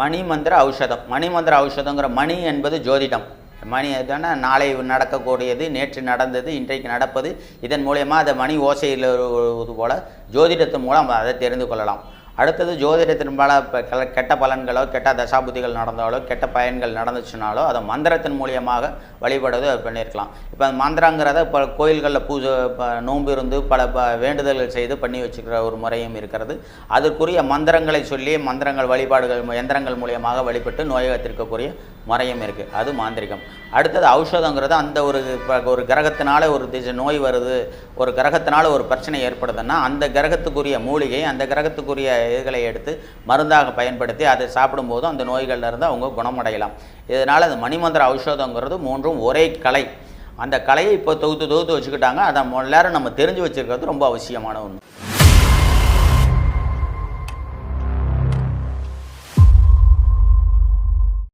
மணிமந்திர ஔஷதம். மணிமந்திர ஔஷதங்கிற மணி என்பது ஜோதிடம். மணி எதுனா நாளை நடக்கக்கூடியது நேற்று நடந்தது இன்றைக்கு நடப்பது. இதன் மூலயமா அதை மணி ஓசையில் போல ஜோதிடத்தின் மூலம் அதை தெரிந்து கொள்ளலாம். அடுத்தது ஜோதிடத்தின் பல கெட்ட பலன்களோ கெட்ட தசாபுத்திகள் நடந்தாலோ கெட்ட பயன்கள் நடந்துச்சுனாலோ அதை மந்திரத்தின் மூலியமாக வழிபடுவது பண்ணியிருக்கலாம். இப்போ அந்த மந்திரங்கிறத இப்போ கோயில்களில் பூஜை இப்போ நோன்பு இருந்து பல ப வேண்டுதல்கள் செய்து பண்ணி வச்சுக்கிற ஒரு முறையும் இருக்கிறது. அதற்குரிய மந்திரங்களை சொல்லி மந்திரங்கள் வழிபாடுகள் எந்திரங்கள் மூலியமாக வழிபட்டு நோயகத்திற்கக்கூடிய முறையும் இருக்குது அது மாந்திரிகம். அடுத்தது ஔஷதங்கிறது அந்த ஒரு இப்போ ஒரு கிரகத்தினால ஒரு திசை நோய் வருது. ஒரு கிரகத்தினால ஒரு பிரச்சனை ஏற்படுதுன்னா அந்த கிரகத்துக்குரிய மூலிகை அந்த கிரகத்துக்குரிய இதுகளை எடுத்து மருந்தாக பயன்படுத்தி அதை சாப்பிடும்போது அந்த நோய்கள்ல இருந்து அவங்க குணமடையலாம். இதனால் அந்த மணிமந்திர ஔஷதங்கிறது மூன்றும் ஒரே கலை. அந்த கலையை இப்போ தொகுத்து தொகுத்து வச்சுக்கிட்டாங்க. அதை எல்லாரும் நம்ம தெரிஞ்சு வச்சுருக்கிறது ரொம்ப அவசியமான ஒன்று